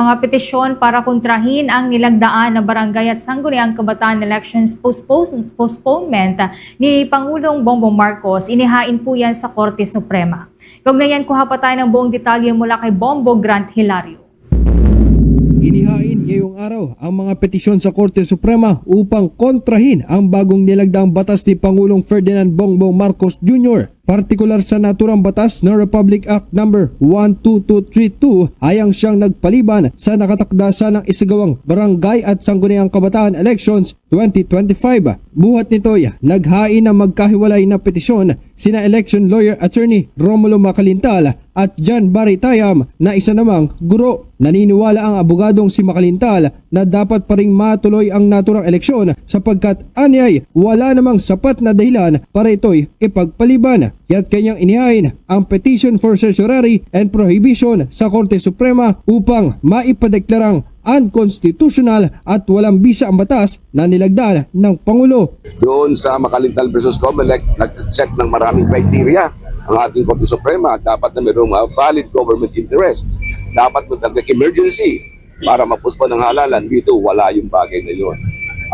Mga petisyon para kontrahin ang nilagdaan na barangay at sangguniang kabataan elections postpone- postponement ni Pangulong Bongbong Marcos, inihain po yan sa Korte Suprema. Kaugnayan kuha pa tayo ng buong detalye mula kay Bombo Grant Hilario. Inihain ngayong araw ang mga petisyon sa Korte Suprema upang kontrahin ang bagong nilagdaang batas ni Pangulong Ferdinand Bongbong Marcos Jr. Partikular sa naturang batas ng Republic Act No. 12232 ayang siyang nagpaliban sa nakatakdasa ng isagawang barangay at sangguniang kabataan elections 2025. Buhat nito'y naghain ng magkahiwalay na petisyon sina election lawyer attorney Romulo Macalintal at John Barry Tayam na isa namang guro. Naniniwala ang abogadong si Macalintal na dapat pa ring matuloy ang naturang eleksyon sapagkat anyay wala namang sapat na dahilan para ito'y ipagpaliban. Kaya't kanyang inihain ang petition for certiorari and prohibition sa Korte Suprema upang maipadeklarang unconstitutional at walang bisa ang batas na nilagdaan ng Pangulo. doon sa Makalintal versus Comelec, nag-set ng maraming criteria ang ating Korte Suprema. Dapat na mayroong uh, valid government interest. Dapat magdagdag emergency para mapuspon ang halalan. Dito, wala yung bagay na yun.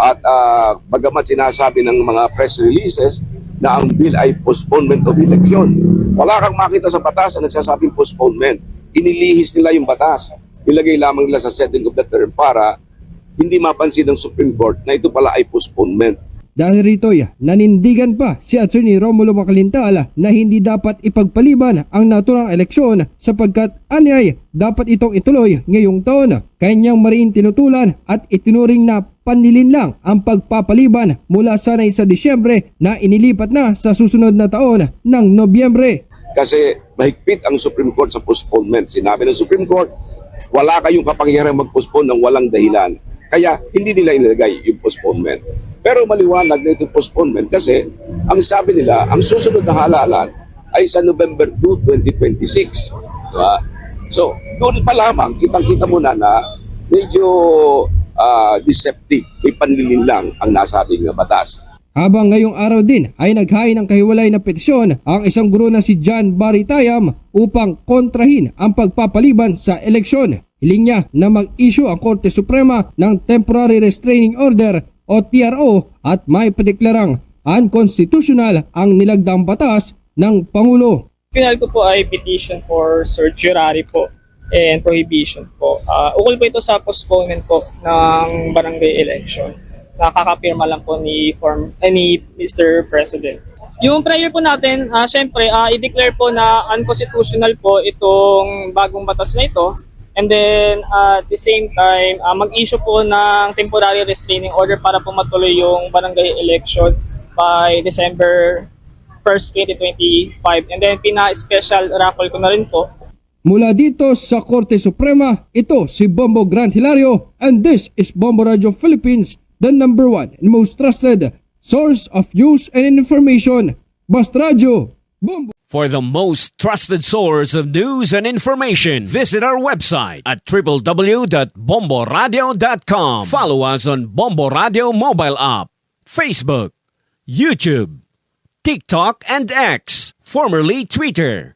At uh, bagamat sinasabi ng mga press releases na ang bill ay postponement of election, wala kang makita sa batas na nagsasabing postponement. Inilihis nila yung batas. Ilagay lamang nila sa setting of the term para hindi mapansin ng Supreme Court na ito pala ay postponement. Dahil rito'y nanindigan pa si Attorney Romulo Macalintal na hindi dapat ipagpaliban ang naturang eleksyon sapagkat anyay dapat itong ituloy ngayong taon. Kanyang mariin tinutulan at itinuring na panlilin lang ang pagpapaliban mula sanay sa Disyembre na inilipat na sa susunod na taon ng Nobyembre. Kasi mahigpit ang Supreme Court sa postponement. Sinabi ng Supreme Court, wala kayong kapangyarihan mag-postpone ng walang dahilan. Kaya hindi nila inilagay yung postponement. Pero maliwanag na itong postponement kasi ang sabi nila, ang susunod na halalan ay sa November 2, 2026. Diba? So, doon pa lamang, kitang-kita mo na na medyo ah, deceptive, may panlilin lang ang nasabing batas. Habang ngayong araw din ay naghain ng kahiwalay na petisyon ang isang guro na si John Barry Tayam upang kontrahin ang pagpapaliban sa eleksyon. Hiling niya na mag-issue ang Korte Suprema ng Temporary Restraining Order o TRO at may padeklarang unconstitutional ang nilagdang batas ng Pangulo. Final ko po ay petition for certiorari po and prohibition po. Uh, ukol po ito sa postponement po ng barangay election. Nakakapirma lang po ni, form, eh, ni Mr. President. Yung prayer po natin, ah syempre, ah, i-declare po na unconstitutional po itong bagong batas na ito. And then, ah, at the same time, ah, mag-issue po ng temporary restraining order para po matuloy yung barangay election by December 1st, 2025. And then, pina-special raffle ko na rin po Mula dito sa Korte Suprema, ito si Bombo Grant Hilario and this is Bombo Radio Philippines, the number one and most trusted source of news and information. Basta Radio, Bombo! For the most trusted source of news and information, visit our website at www.bomboradio.com. Follow us on Bombo Radio mobile app, Facebook, YouTube, TikTok, and X, formerly Twitter.